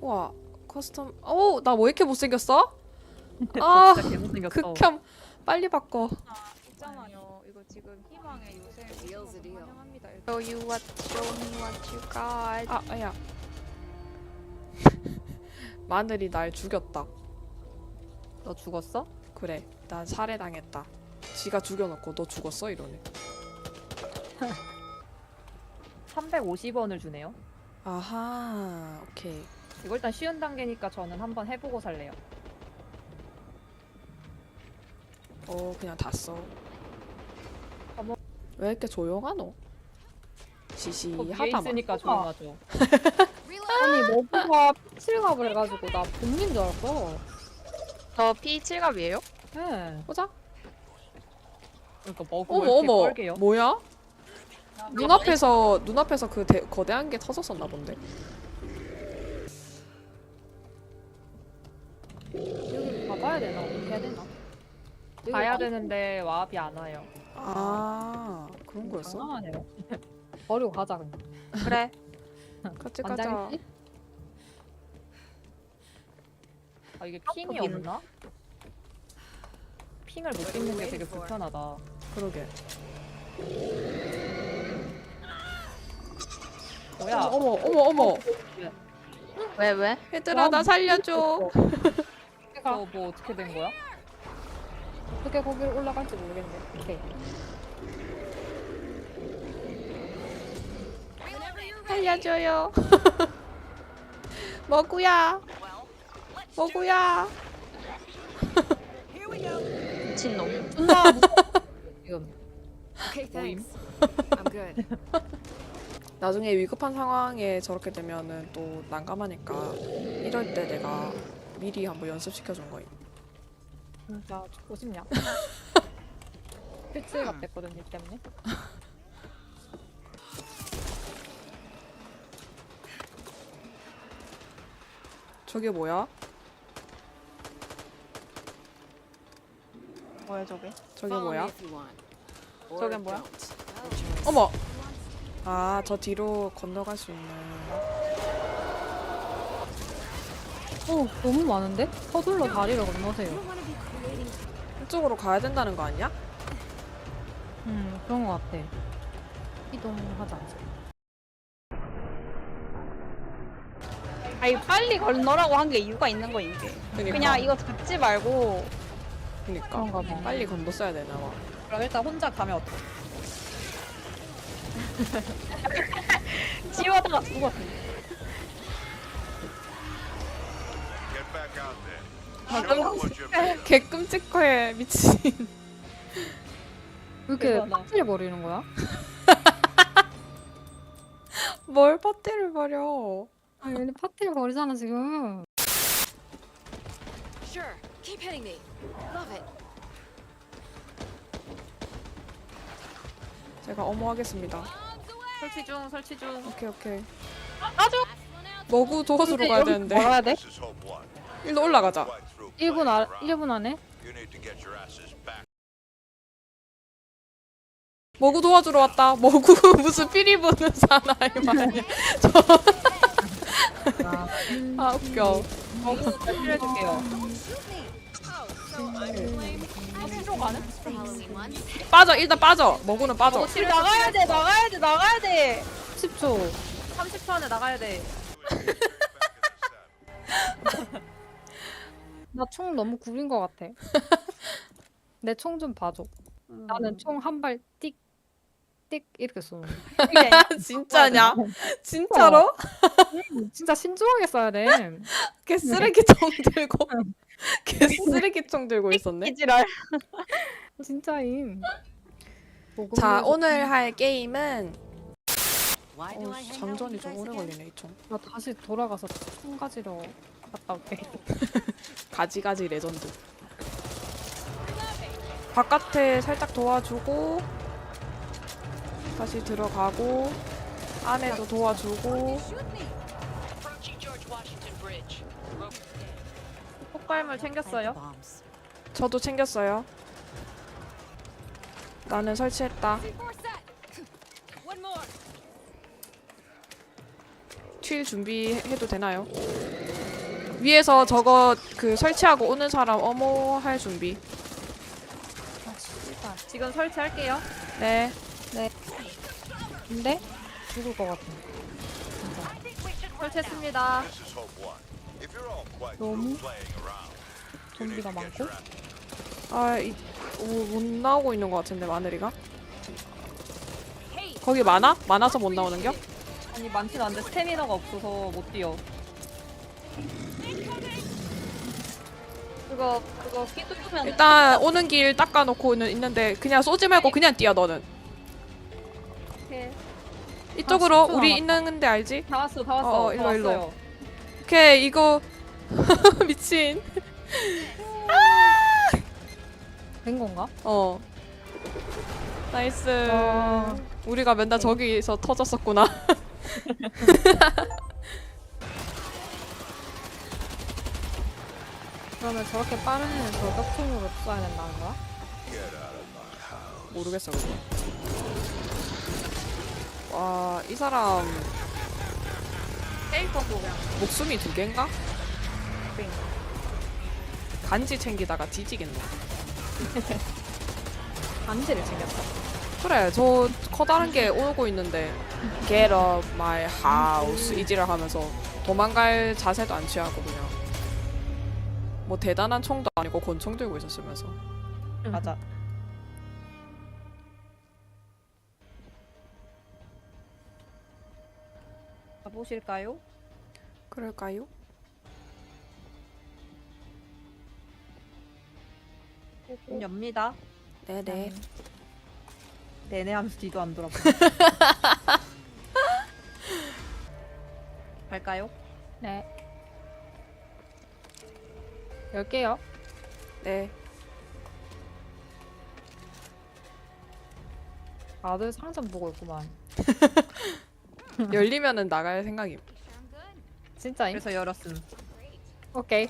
우와 커스텀 오나 왜 이렇게 못생겼어? 아. 극혐 빨리 바꿔 있잖아요. 이거 지금 희망의 요새 deal. 환영합니다. Show you what, show me what you got. 아 아야 마늘이 날 죽였다 너 죽었어? 그래 난 살해당했다 지가 죽여놓고 너 죽었어 이러네 350원을 주네요. 아하 오케이 이거 일단 쉬운 단계니까 저는 한번 해보고 살래요. 어 그냥 다 써. 어머. 왜 이렇게 조용하노? 시시하다 막. 있으니까 조용하죠. 아니 머브가 피칠갑을 해가지고 나 본인 줄 알았어. 저 P7갑이에요? 네. 보자. 그러니까 어머 이렇게 어머. 뻘게요? 뭐야? 눈앞에서 눈앞에서 그 대, 거대한 게 터졌었나 본데. 가야 와- 되는데 와합이 안 와요. 아 그런 거였어? 장난하네요. 버리고 가자 그냥. 그래. 같이 가자. 아 이게 핑이 거기는- 없나? 핑을 못 찍는 게 되게 불편하다. 그러게. 뭐야? 어머 어머 어머. 왜 왜? 얘들아 나 살려줘. 너뭐 어떻게 된 거야? 어떻게 거기를 올라갈지 모르겠네. 오케이. 살려줘요. 먹구야. 먹구야. 미친놈. 존나 무서워. 지금. Okay, Moim. thanks. I'm good. 나중에 위급한 상황에 저렇게 되면은 또 난감하니까 이럴 때 내가 미리 한번 연습시켜 준 거임. 진짜 죽고 싶냐? 피칠갑 됐거든 이 때문에. 저게 뭐야? 뭐야 저게? 저게 뭐야? 저게 뭐야? choice. 어머. 아, 저 뒤로 건너갈 수 있는. 어 너무 많은데? 서둘러 다리를 건너세요. 이쪽으로 가야 된다는 거 아니야? 음 그런 거 같아. 이동하자. 아니 빨리 건너라고 한 게 이유가 있는 거 이게. 그니까. 그냥 이거 듣지 말고 그니까. 그런가 봐. 빨리 건넜어야 되나 봐. 그럼 일단 혼자 가면 어떡해? 지워다가 죽었어. 아, made of. 개 끔찍해, 미친. 왜 이렇게 대단하다. 파티를 버리는 거야? 뭘 퍼티를 버려. 아니 근데 파티를 버리잖아 지금. Sure. Keep hitting me. Love it. 제가 어머하겠습니다. 설치 중, 설치 중. 오케이, 오케이. 머구 도와주러 가야 되는데. 뭐야 돼? 일로 올라가자. Right through 1분 playing 아 around. 1분 안에? 머구 도와주러 왔다. 머구 무슨 피리 부는 사나이 말이야. 아, 아, 웃겨. Halloween ones. 빠져, 일단 빠져. 머구는 빠져. 나가야 돼 나가야 돼 나가야 돼. 10초. 30초 안에 나가야 돼. 나 총 너무 구린 것 같아. 내 총 좀 봐줘. 나는 총 한 발 띡, 띡 이렇게 쏘는. 거. 진짜냐? 진짜로? 진짜 신중하게 써야 돼. 걔 쓰레기통 들고 걔 쓰레기통 들고 있었네. 이지랄. 진짜임. 자 오늘 할 게임은 어, 장전이 좀 오래? 걸리네 이 총. 나 다시 돌아가서 총 가지러 갔다 올게. 가지가지 레전드. 바깥에 살짝 도와주고 다시 들어가고 안에도 도와주고 폭발물 챙겼어요? 저도 챙겼어요. 나는 설치했다. 튀 준비해도 되나요? 위에서 저거 그 설치하고 오는 사람 어머 할 준비. 아 씨발. 지금 설치할게요. 네. 근데 죽을 것 같아. 설치했습니다. 너무 좀비가 많고 아, 이, 오, 못 나오고 있는 것 같은데 마늘이가. 거기 많아? 많아서 못 나오는 겨? 아니 많진 않은데 스태미너가 없어서 못 뛰어. 그거 그거 끼 뚫으면 일단 오는 길 닦아놓고는 있는데 그냥 쏘지 말고 그냥 뛰어 너는. 이렇게 이쪽으로 10초 우리 남았다. 있는 데 알지? 다 왔어 다 왔어. 어, 어, 다 일로. 왔어요. 오케이 이거 미친. 된 건가? 어. 나이스. 와. 우리가 맨날 저기서 터졌었구나. 그러면 저렇게 빠른 애는 저격총으로 쏴야 된다는 거야? 모르겠어 그거. 와, 이 사람 페이커도 그냥 목숨이 두 개인가? 간지 챙기다가 뒤지겠네. 반지를 챙겼어. 그래, 저 커다란 게 오고 있는데 Get up my house 이지랄 하면서 도망갈 자세도 안 취하고 그냥 뭐 대단한 총도 아니고 권총 들고 있었으면서 맞아. 가보실까요? 그럴까요? 문 엽니다. 네네. 네네 하면서 뒤도 안 돌아봐. 갈까요? 네. 열게요. 네. 다들 상점 보고 있구만. 열리면은 나갈 생각임. 진짜임? 그래서 열었음. 오케이.